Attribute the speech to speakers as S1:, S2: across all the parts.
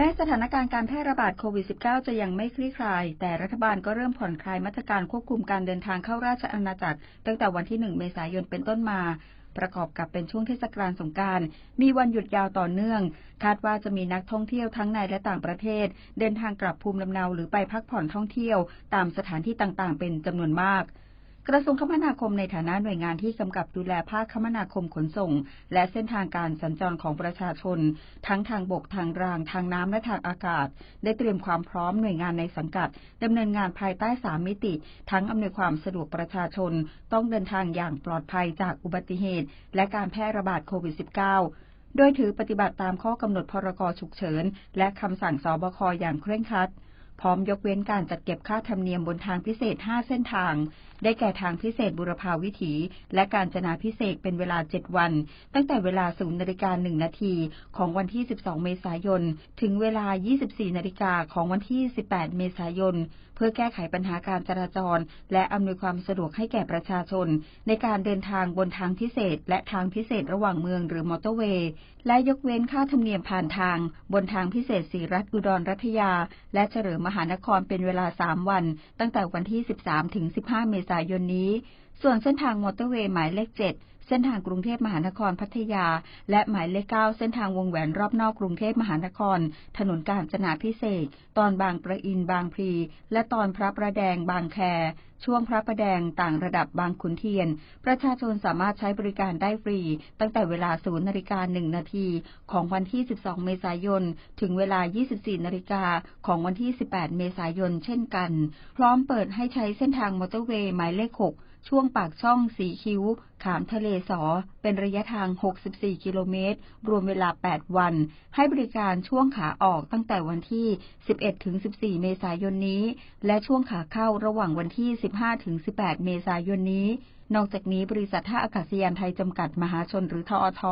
S1: แม้สถานการณ์การแพร่ระบาดโควิด -19 จะยังไม่คลี่คลาย แต่รัฐบาลก็เริ่มผ่อนคลายมาตรการควบคุมการเดินทางเข้าราชอาณาจักร ตั้งแต่วันที่ 1 เมษายนเป็นต้นมา ประกอบกับเป็นช่วงเทศกาลสงการ มีวันหยุดยาวต่อเนื่อง คาดว่าจะมีนักท่องเที่ยวทั้งในและต่างประเทศ เดินทางกลับภูมิลำเนาหรือไปพักผ่อนท่องเที่ยว ตามสถานที่ต่างๆ เป็นจำนวนมาก กระทรวงคมนาคมในฐานะหน่วยงานที่กำกับดูแลภาคคมนาคมขนส่ง และเส้นทางการสัญจรของประชาชน ทั้งทางบกทางราง ทางน้ำและทางอากาศ ได้เตรียมความพร้อมหน่วยงานในสังกัดดำเนินงานภายใต้สามมิติ ทั้งอำนวยความสะดวกประชาชน ต้องเดินทางอย่างปลอดภัยจากอุบัติเหตุ และการแพร่ระบาดโควิด -19 โดยถือปฏิบัติตามข้อกำหนดพรกฉุกเฉิน และคำสั่งสบคอย่างเคร่งครัด พร้อมยกเว้นการจัดเก็บค่าธรรมเนียมบนทางพิเศษ 5 เส้นทาง ได้แก่ทางพิเศษบุรพาวิถี และการจนาพิเศษเป็นเวลา 7 วัน ตั้งแต่เวลา 0นาฬิกา1นาทีของวันที่ 12 เมษายน ถึงเวลา 24นาฬิกาของวันที่ 18 เมษายน เพื่อแก้ไขปัญหาการจราจร และอำนวยความสะดวกให้แก่ประชาชน ในการเดินทางบนทางพิเศษ และทางพิเศษระหว่างเมืองหรือมอเตอร์เวย์ และยกเว้นค่าธรรมเนียมผ่านทาง บนทางพิเศษสีรัฐอุดรรัตยา และเฉลิมมหานครเป็นเวลา 3 วัน ตั้งแต่วันที่ 13 ถึง 15 เมษายนนี้ ส่วนเส้นทางมอเตอร์เวย์หมายเลข 7 เส้นทางกรุงเทพมหานครพัทยา และหมายเลข 9 เส้นทางวงแหวนรอบนอกกรุงเทพมหานคร ถนนกาญจนาพิเศษ ตอนบางประอินบางพลี และตอนพระประแดงบางแค ช่วงพระประแดงต่างระดับบางขุนเทียน ประชาชนสามารถใช้บริการได้ฟรี ตั้งแต่เวลา 0นาฬิกา1นาทีของวันที่ 12 เมษายน ถึงเวลา 24นาฬิกาของวันที่ 18 เมษายนเช่นกัน พร้อมเปิดให้ใช้เส้นทางมอเตอร์เวย์หมายเลข 6ช่วงปากช่องสีคิ้ว ขามทะเลสอ เป็นระยะทาง 64 กิโลเมตร รวมเวลา 8 วัน ให้บริการช่วงขาออกตั้งแต่วันที่ 11 ถึง 14 เมษายนนี้ และช่วงขาเข้าระหว่างวันที่15-18 เมษายนนี้ นอกจากนี้บริษัทท่าอากาศยานไทยจำกัดมหาชนหรือทอท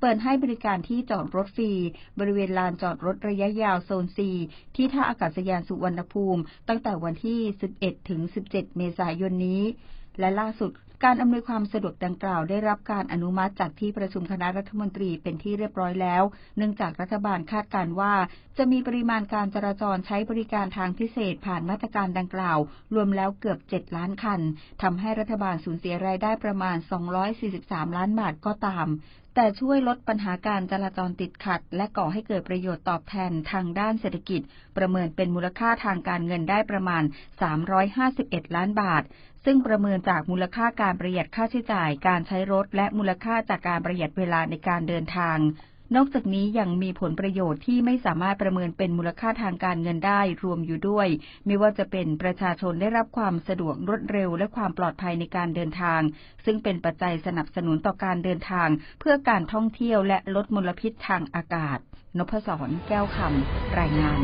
S1: เปิดให้บริการที่จอดรถฟรี บริเวณลานจอดรถระยะยาวโซน 4 ที่ท่าอากาศยานสุวรรณภูมิ ตั้งแต่วันที่ 11-17 เมษายนนี้ และล่าสุด การอำนวยความสะดวกดังกล่าวได้รับการอนุมัติจากที่ประชุมคณะรัฐมนตรีเป็นที่เรียบร้อยแล้ว เนื่องจากรัฐบาลคาดการว่า จะมีปริมาณการจราจรใช้บริการทางพิเศษผ่านมาตรการดังกล่าว รวมแล้วเกือบ 7 ล้านคันทำให้รัฐบาลสูญเสียรายได้ประมาณ 243 ล้านบาทก็ตามแต่ช่วยลดปัญหาการจราจรติดขัด และก่อให้เกิดประโยชน์ตอบแทนทางด้านเศรษฐกิจ ประเมินเป็นมูลค่าทางการเงินได้ประมาณ 351 ล้านบาท ซึ่งประเมินจากมูลค่าการประหยัดค่าใช้จ่าย การใช้รถ และมูลค่าจากการประหยัดเวลาในการเดินทาง นอกจากนี้ยังมีผลประโยชน์ที่ไม่สามารถประเมินเป็นมูลค่าทางการเงินได้รวมอยู่ด้วย ไม่ว่าจะเป็นประชาชนได้รับความสะดวกรวดเร็ว และความปลอดภัยในการเดินทาง ซึ่งเป็นปัจจัยสนับสนุนต่อการเดินทาง เพื่อการท่องเที่ยวและลดมลพิษทางอากาศนพศรแก้วคำรายงาน